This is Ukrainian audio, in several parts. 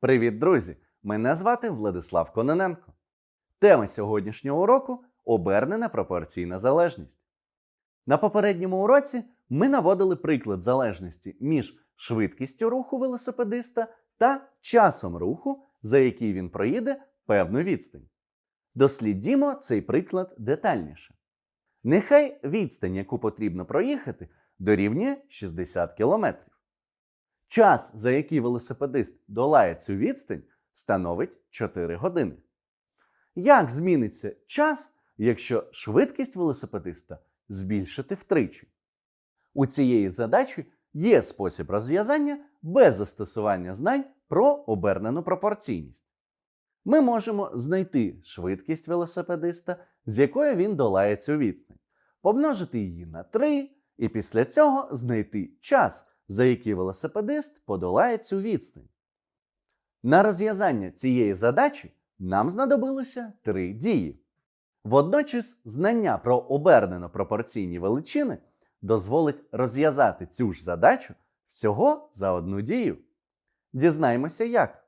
Привіт, друзі! Мене звати Владислав Кононенко. Тема сьогоднішнього уроку обернена пропорційна залежність. На попередньому уроці ми наводили приклад залежності між швидкістю руху велосипедиста та часом руху, за який він проїде певну відстань. Дослідімо цей приклад детальніше. Нехай відстань, яку потрібно проїхати, дорівнює 60 км. Час, за який велосипедист долає цю відстань, становить 4 години. Як зміниться час, якщо швидкість велосипедиста збільшити втричі? У цієї задачі є спосіб розв'язання без застосування знань про обернену пропорційність. Ми можемо знайти швидкість велосипедиста, з якою він долає цю відстань, помножити її на 3 і після цього знайти час, за який велосипедист подолає цю відстань. На розв'язання цієї задачі нам знадобилося три дії. Водночас, знання про обернено пропорційні величини дозволить розв'язати цю ж задачу всього за одну дію. Дізнаймося як.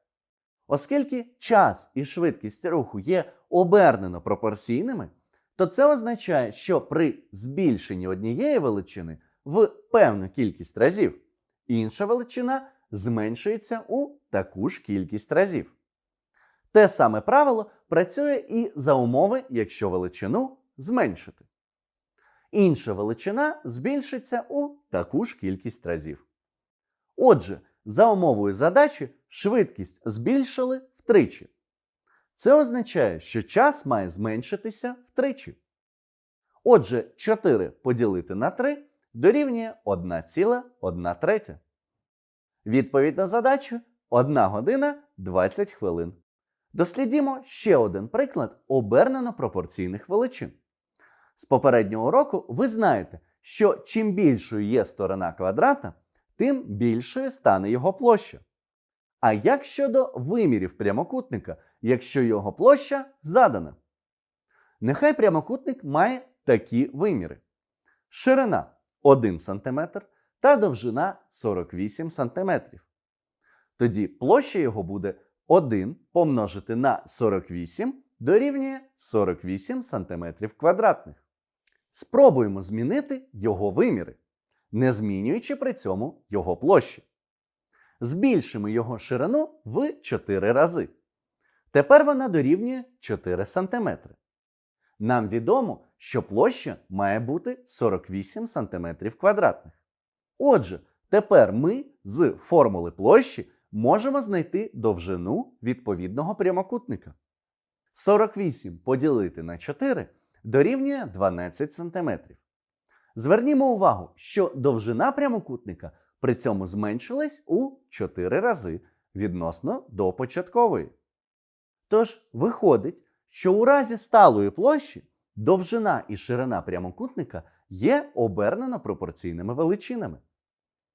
Оскільки час і швидкість руху є обернено пропорційними, то це означає, що при збільшенні однієї величини в певну кількість разів інша величина зменшується у таку ж кількість разів. Те саме правило працює і за умови, якщо величину зменшити. Інша величина збільшиться у таку ж кількість разів. Отже, за умовою задачі швидкість збільшили втричі. Це означає, що час має зменшитися втричі. Отже, 4 поділити на 3 дорівнює 1,1 третя. Відповідь на задачу 1 година 20 хвилин. Дослідімо ще один приклад обернено пропорційних величин. З попереднього уроку ви знаєте, що чим більшою є сторона квадрата, тим більшою стане його площа. А як щодо вимірів прямокутника, якщо його площа задана? Нехай прямокутник має такі виміри: ширина 1 см та довжина 48 см. Тоді площа його буде 1 помножити на 48 дорівнює 48 см квадратних. Спробуємо змінити його виміри, не змінюючи при цьому його площі. Збільшимо його ширину в 4 рази. Тепер вона дорівнює 4 см. Нам відомо, що площа має бути 48 см квадратних. Отже, тепер ми з формули площі можемо знайти довжину відповідного прямокутника. 48 поділити на 4 дорівнює 12 см. Звернімо увагу, що довжина прямокутника при цьому зменшилась у 4 рази відносно до початкової. Тож виходить, що у разі сталої площі довжина і ширина прямокутника є обернено пропорційними величинами.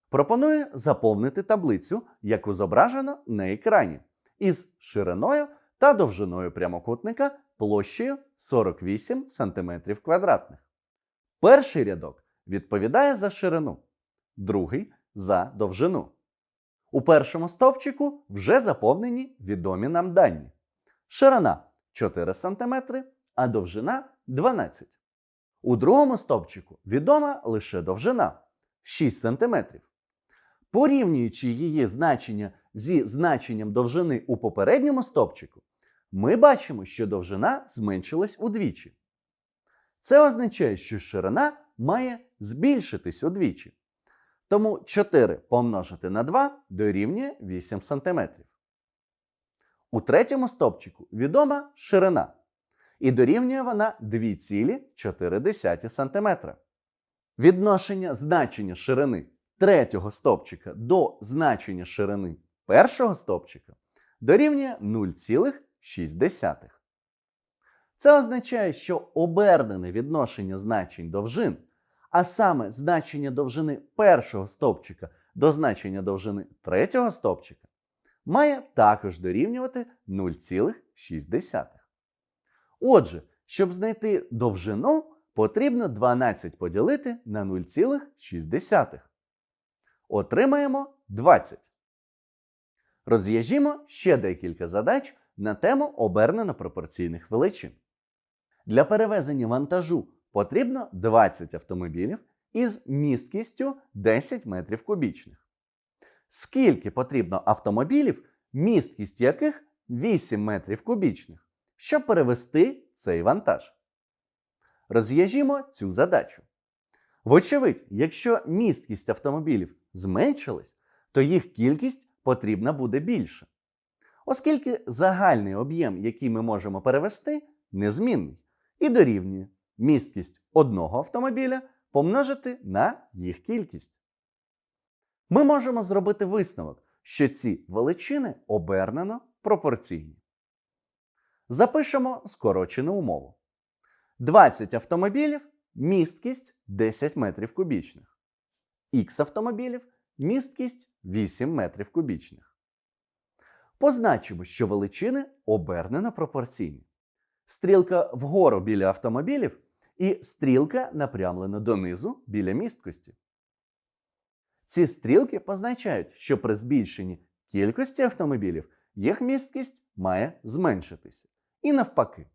Пропоную заповнити таблицю, яку зображено на екрані, із шириною та довжиною прямокутника площею 48 см. Перший рядок відповідає за ширину, другий за довжину. У першому стовпчику вже заповнені відомі нам дані. Ширина 4 см, а довжина 12 У другому стовпчику відома лише довжина 6 см. Порівнюючи її значення зі значенням довжини у попередньому стовпчику, ми бачимо, що довжина зменшилась удвічі. Це означає, що ширина має збільшитись удвічі. Тому 4 помножити на 2 дорівнює 8 см. У третьому стовпчику відома ширина. І дорівнює вона 2,4 см. Відношення значення ширини третього стовпчика до значення ширини першого стовпчика дорівнює 0,6. Це означає, що обернене відношення значень довжин, а саме значення довжини першого стовпчика до значення довжини третього стовпчика, має також дорівнювати 0,6. Отже, щоб знайти довжину, потрібно 12 поділити на 0,6. Отримаємо 20. Розв'яжімо ще декілька задач на тему обернено пропорційних величин. Для перевезення вантажу потрібно 20 автомобілів із місткістю 10 метрів кубічних. Скільки потрібно автомобілів, місткість яких 8 метрів кубічних, щоб перевести цей вантаж? Розв'яжімо цю задачу. Вочевидь, якщо місткість автомобілів зменшилась, то їх кількість потрібна буде більше. Оскільки загальний об'єм, який ми можемо перевести, незмінний і дорівнює місткість одного автомобіля помножити на їх кількість. Ми можемо зробити висновок, що ці величини обернено пропорційні. Запишемо скорочену умову. 20 автомобілів місткість 10 метрів кубічних. Х автомобілів місткість 8 метрів кубічних. Позначимо, що величини обернено пропорційні. Стрілка вгору біля автомобілів і стрілка напрямлена донизу біля місткості. Ці стрілки позначають, що при збільшенні кількості автомобілів їх місткість має зменшитися. І навпаки.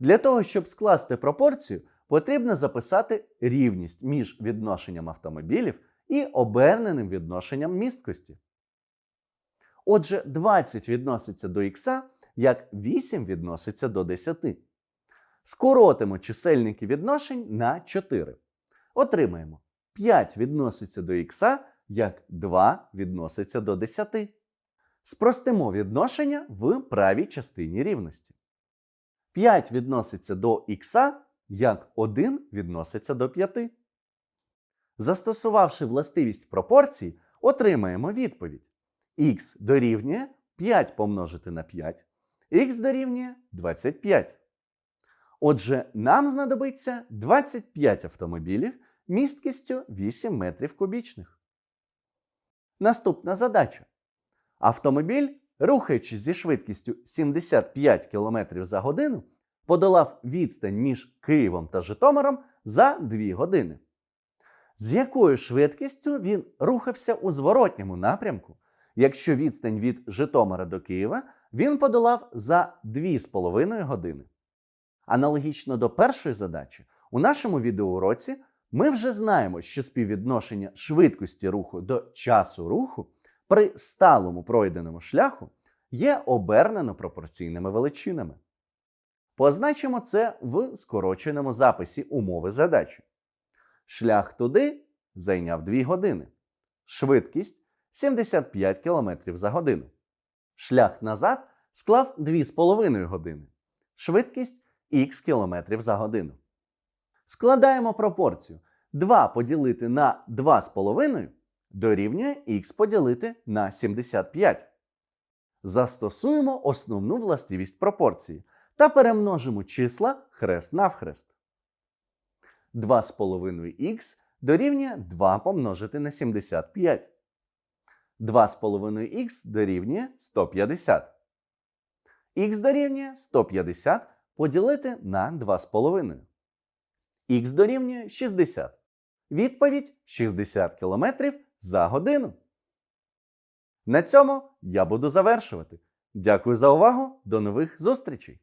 Для того, щоб скласти пропорцію, потрібно записати рівність між відношенням автомобілів і оберненим відношенням місткості. Отже, 20 відноситься до х, як 8 відноситься до 10. Скоротимо чисельники відношень на 4. Отримаємо 5 відноситься до х, як 2 відноситься до 10. Спростимо відношення в правій частині рівності. 5 відноситься до х, як 1 відноситься до 5. Застосувавши властивість пропорцій, отримаємо відповідь. х дорівнює 5 помножити на 5, х дорівнює 25. Отже, нам знадобиться 25 автомобілів місткістю 8 метрів кубічних. Наступна задача. Автомобіль, рухаючись зі швидкістю 75 км за годину, подолав відстань між Києвом та Житомиром за 2 години. З якою швидкістю він рухався у зворотньому напрямку, якщо відстань від Житомира до Києва він подолав за 2,5 години? Аналогічно до першої задачі, у нашому відеоуроці ми вже знаємо, що співвідношення швидкості руху до часу руху при сталому пройденому шляху є обернено пропорційними величинами. Позначимо це в скороченому записі умови задачі. Шлях туди зайняв 2 години. Швидкість 75 км за годину. Шлях назад склав 2,5 години. Швидкість х км за годину. Складаємо пропорцію 2 поділити на 2,5 дорівнює х поділити на 75. Застосуємо основну властивість пропорції та перемножимо числа хрест навхрест. 2,5х дорівнює 2 помножити на 75. 2,5х дорівнює 150. Х дорівнює 150 поділити на 2,5. Х дорівнює 60. Відповідь 60 км за годину. На цьому я буду завершувати. Дякую за увагу. До нових зустрічей!